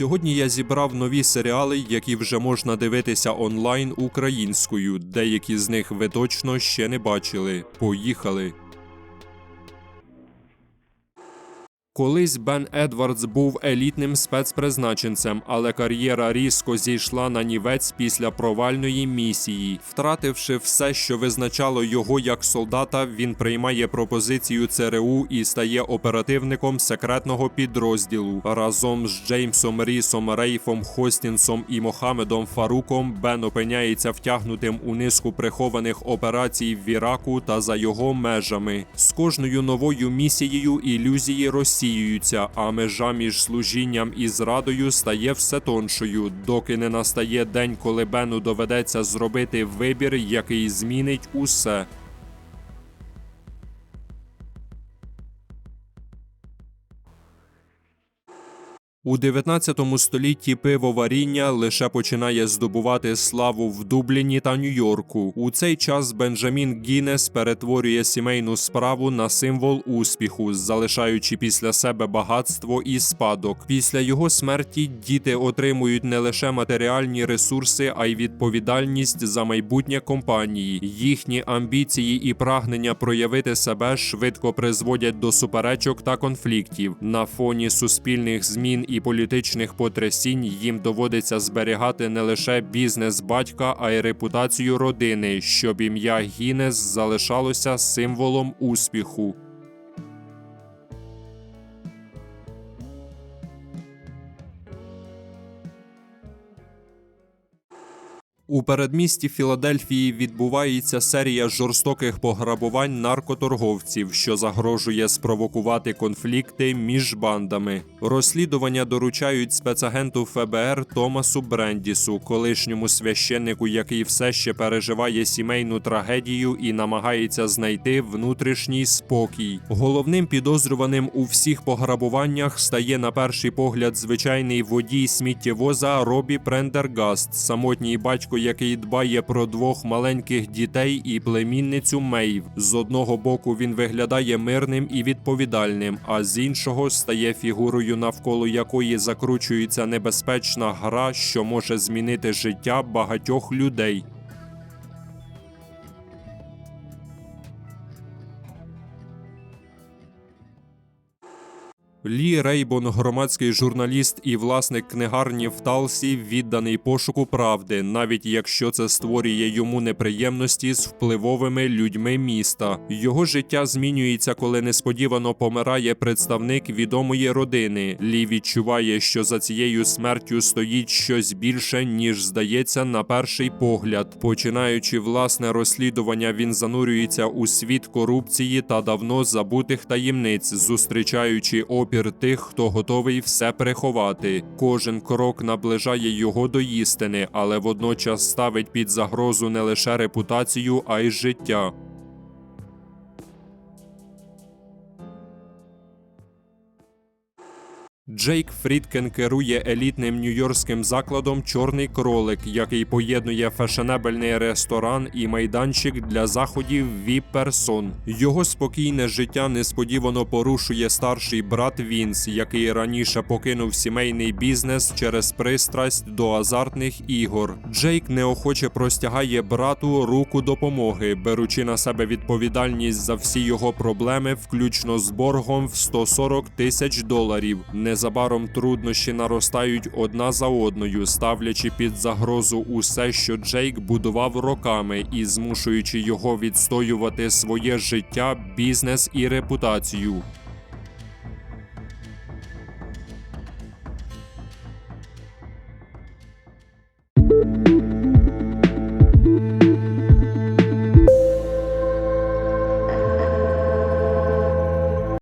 Сьогодні я зібрав нові серіали, які вже можна дивитися онлайн українською. Деякі з них ви точно ще не бачили. Поїхали. Колись Бен Едвардс був елітним спецпризначенцем, але кар'єра різко зійшла на нівець після провальної місії. Втративши все, що визначало його як солдата, він приймає пропозицію ЦРУ і стає оперативником секретного підрозділу. Разом з Джеймсом Рісом, Рейфом Хостінсом і Мохамедом Фаруком Бен опиняється втягнутим у низку прихованих операцій в Іраку та за його межами. З кожною новою місією ілюзії розсіюються, а межа між служінням і зрадою стає все тоншою, доки не настає день, коли Бену доведеться зробити вибір, який змінить усе. У 19 столітті пивоваріння лише починає здобувати славу в Дубліні та Нью-Йорку. У цей час Бенджамін Гіннес перетворює сімейну справу на символ успіху, залишаючи після себе багатство і спадок. Після його смерті діти отримують не лише матеріальні ресурси, а й відповідальність за майбутнє компанії. Їхні амбіції і прагнення проявити себе швидко призводять до суперечок та конфліктів. На фоні суспільних змін і політичних потрясінь їм доводиться зберігати не лише бізнес батька, а й репутацію родини, щоб ім'я Гінес залишалося символом успіху. У передмісті Філадельфії відбувається серія жорстоких пограбувань наркоторговців, що загрожує спровокувати конфлікти між бандами. Розслідування доручають спецагенту ФБР Томасу Брендісу, колишньому священнику, який все ще переживає сімейну трагедію і намагається знайти внутрішній спокій. Головним підозрюваним у всіх пограбуваннях стає на перший погляд звичайний водій сміттєвоза Робі Прендергаст, самотній батько який дбає про двох маленьких дітей і племінницю Мейв. З одного боку він виглядає мирним і відповідальним, а з іншого стає фігурою, навколо якої закручується небезпечна гра, що може змінити життя багатьох людей. Лі Рейбон, громадський журналіст і власник книгарні в Талсі, відданий пошуку правди, навіть якщо це створює йому неприємності з впливовими людьми міста. Його життя змінюється, коли несподівано помирає представник відомої родини. Лі відчуває, що за цією смертю стоїть щось більше, ніж здається на перший погляд. Починаючи власне розслідування, він занурюється у світ корупції та давно забутих таємниць, зустрічаючи опір тих, хто готовий все переховати. Кожен крок наближає його до істини, але водночас ставить під загрозу не лише репутацію, а й життя. Джейк Фрідкен керує елітним нью-йоркським закладом Чорний кролик, який поєднує фешенебельний ресторан і майданчик для заходів віп персон. Його спокійне життя несподівано порушує старший брат Вінс, який раніше покинув сімейний бізнес через пристрасть до азартних ігор. Джейк неохоче простягає брату руку допомоги, беручи на себе відповідальність за всі його проблеми, включно з боргом в 140 тисяч доларів. Незабаром труднощі наростають одна за одною, ставлячи під загрозу усе, що Джейк будував роками, і змушуючи його відстоювати своє життя, бізнес і репутацію.